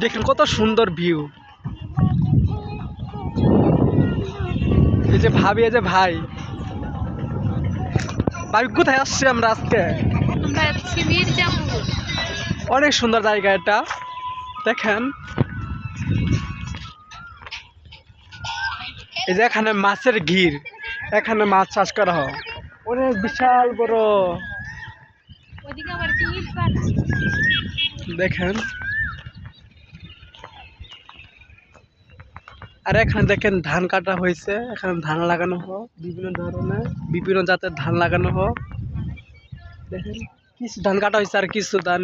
দেখেন কত সুন্দর ভিউ এই যে ভাবি এই যে ভাই। ভাই কোথায় আসছি আমরা আজকে? অনেক সুন্দর জায়গা এটা। দেখেন। এই যে এখানে মাছের ঘির। এখানে মাছ চাষ করা হয়। অনেক বিশাল বড় ওদিকে আবার কি ইট বানা দেখেন। আর এখানে দেখেন ধান কাটা হয়েছে। এখানে ধান লাগানো হয় বিভিন্ন ধরনের বিভিন্ন জাতের ধান লাগানো হয় দেখেন, কিছু ধান কাটা হয়েছে আর কিছু ধান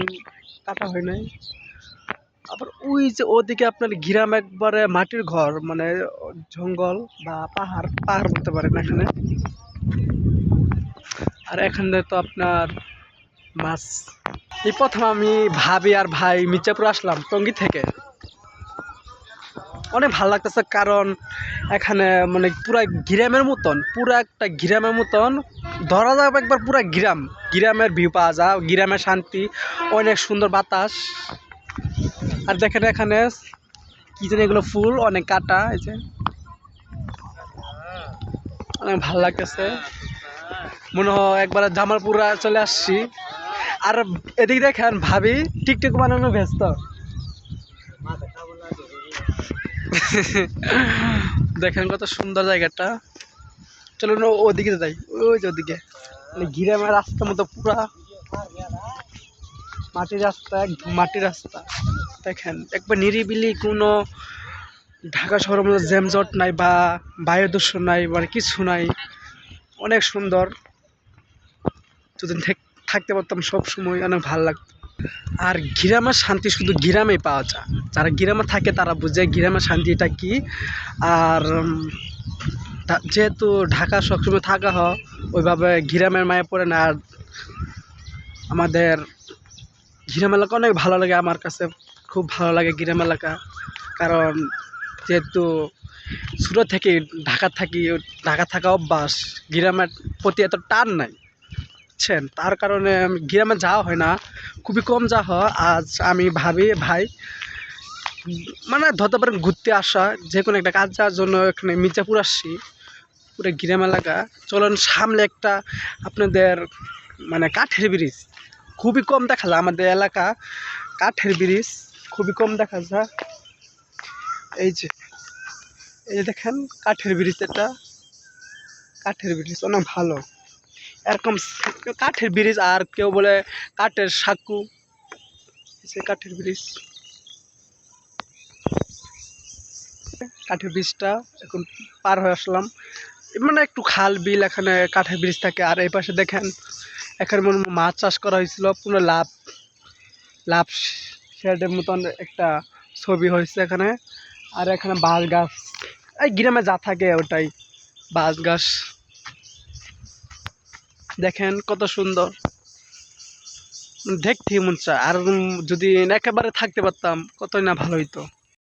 কাটা হয় নাই। আবার ওই যে ওদিকে আপনার গ্রাম একবারে মাটির ঘর মানে জঙ্গল বা পাহাড় পাহাড় বলতে পারেন এখানে। আর এখানে তো আপনার মাছ এই প্রথম আমি ভাবি আর ভাই মির্জাপুর আসলাম টঙ্গি থেকে। অনেক ভালো লাগতেছে কারণ এখানে মানে পুরা গ্রামের মতন, পুরা একটা গ্রামের মতন। ধরা যাবে একবার পুরা গ্রাম। গ্রামের ভিউ পাওয়া যায়, গ্রামের শান্তি, অনেক সুন্দর বাতাস। আর দেখেন এখানে কি জানি এগুলো ফুল, অনেক কাটা, এই যে। অনেক ভালো লাগতেছে। মনে হয় একবার জামালপুরা চলে আসছি। আর এদিক দেখেন ভাবি টিকটিক বানানো ব্যস্ত। দেখেন কত সুন্দর জায়গাটা। চলুন ওদিকে যাই। ওই যে ওদিকে। মানে ঘিরামের রাস্তা মতো পুরা। মাটির রাস্তা একদম মাটির রাস্তা। দেখেন, একবার নিরিবিলি কোনো ঢাকা শহরের মধ্যে জ্যামজট নাই বা বায়ু দূষণ নাই বা কিছু নাই। অনেক সুন্দর। যদি থেক- থাকতে পারতাম সব সময় অনেক ভালো লাগতো। আর গ্রামের শান্তি শুধু গ্রামেই পাওয়া যায়। যারা গ্রামে থাকে তারা বুঝে গ্রামের শান্তিটা কি। আর যেহেতু ঢাকা সবসময় থাকা হয়, ওইভাবে গ্রামের মায়ে পড়ে না। আর আমাদের গ্রাম এলাকা অনেক ভালো লাগে আমার কাছে। খুব ভালো লাগে গ্রাম এলাকা। কারণ যেহেতু ছোটো থেকে ঢাকা থাকি, ঢাকা থাকা অভ্যাস, গ্রামের প্রতি এত টান নাই। বুঝছেন তার কারণে গ্রামে যাওয়া হয় না, খুবই কম যাওয়া হয়। আজ আমি ভাবি, ভাই মানে ধরতে পারেন ঘুরতে আসা যে কোনো একটা কাজ যাওয়ার জন্য এখানে মির্জাপুর আসছি, পুরো গ্রাম এলাকা। চলুন, সামনে একটা আপনাদের মানে কাঠের ব্রিজ। খুবই কম দেখা যায় আমাদের এলাকা, কাঠের ব্রিজ, খুবই কম দেখা যায়। এই যে, এই দেখেন, কাঠের ব্রিজ এটা। কাঠের ব্রিজ অনেক ভালো। এরকম কাঠের ব্রিজ আর কেউ বলে কাঠের সাকু। কাঠের ব্রিজ। কাঠের ব্রিজটা এখন পার হয়ে আসলাম। মানে একটু খাল, বিল এখানে কাঠের ব্রিজ থাকে। আর এই পাশে দেখেন, এখানে মনে মাছ চাষ করা হয়েছিল। পুরো লাভ লাভ শেডের মতন একটা ছবি হয়েছে এখানে। আর এখানে বাঁশ গাছ। এই গ্রামে যা থাকে ওটাই। বাঁশ গাছ। দেখেন কত সুন্দর। দেখতে মন চায়। আর যদি একেবারে থাকতে পারতাম, কতই না ভালো হইতো।